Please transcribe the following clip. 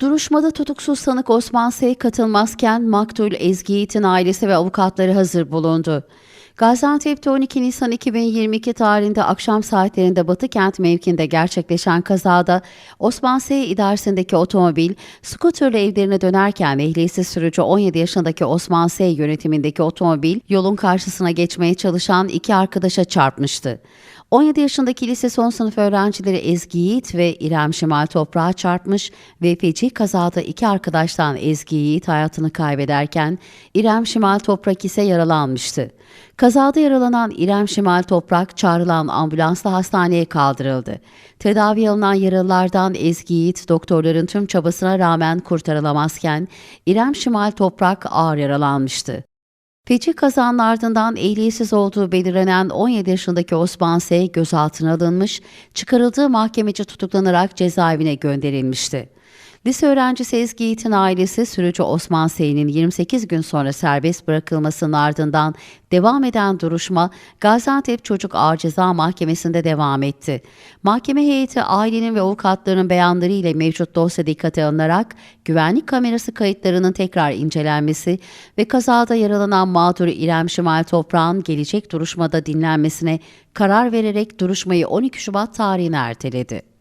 Duruşmada tutuksuz sanık Osman Sey katılmazken maktul Ezgi Yiğit'in ailesi ve avukatları hazır bulundu. Gaziantep'te 12 Nisan 2022 tarihinde akşam saatlerinde Batı Kent mevkinde gerçekleşen kazada Osman Sey idaresindeki otomobil skuterle evlerine dönerken ehliyetsiz sürücü 17 yaşındaki Osman Sey yönetimindeki otomobil yolun karşısına geçmeye çalışan iki arkadaşa çarpmıştı. 17 yaşındaki lise son sınıf öğrencileri Ezgi Yiğit ve İrem Şimal toprağa çarpmış ve feci kazada iki arkadaştan Ezgi Yiğit hayatını kaybederken İrem Şimal Toprak ise yaralanmıştı. Kazada yaralanan İrem Şimal Toprak çağrılan ambulansla hastaneye kaldırıldı. Tedavi alınan yaralılardan Ezgi Yiğit doktorların tüm çabasına rağmen kurtarılamazken İrem Şimal Toprak ağır yaralanmıştı. Feci kazanın ardından ehliyetsiz olduğu belirlenen 17 yaşındaki Osman S. gözaltına alınmış, çıkarıldığı mahkemece tutuklanarak cezaevine gönderilmişti. Lise öğrencisi Ezgi Yiğit'in ailesi sürücü Osman Sey'nin 28 gün sonra serbest bırakılmasının ardından devam eden duruşma Gaziantep Çocuk Ağır Ceza Mahkemesi'nde devam etti. Mahkeme heyeti ailenin ve avukatların beyanları ile mevcut dosya dikkate alınarak güvenlik kamerası kayıtlarının tekrar incelenmesi ve kazada yaralanan mağdur İrem Şimal Toprağ'ın gelecek duruşmada dinlenmesine karar vererek duruşmayı 12 Şubat tarihine erteledi.